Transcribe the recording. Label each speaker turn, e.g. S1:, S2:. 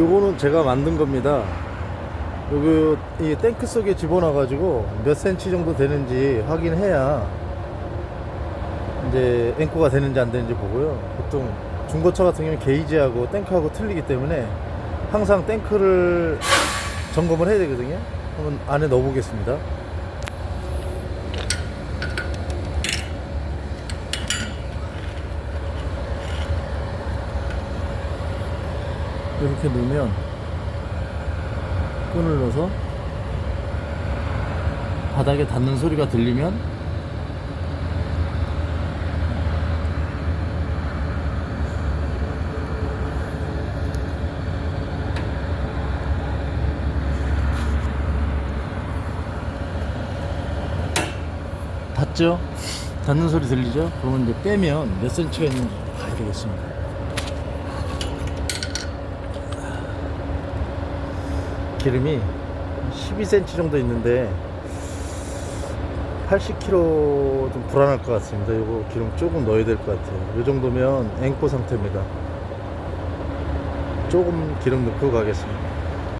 S1: 요거는 제가 만든 겁니다. 요거 이 탱크 속에 집어넣어 가지고 몇 센치 정도 되는지 확인해야 이제 앵코가 되는지 안 되는지 보고요. 보통 중고차 같은 경우는 게이지하고 탱크하고 틀리기 때문에 항상 탱크를 점검을 해야 되거든요. 한번 안에 넣어 보겠습니다. 이렇게 넣으면 끈을 넣어서 바닥에 닿는 소리가 들리면 닿죠? 닿는 소리 들리죠? 그러면 이제 빼면 몇 센치가 있는지 봐야 되겠습니다. 기름이 12cm 정도 있는데 80kg 좀 불안할 것 같습니다. 이거 기름 조금 넣어야 될 것 같아요. 이 정도면 앵코 상태입니다. 조금 기름 넣고 가겠습니다.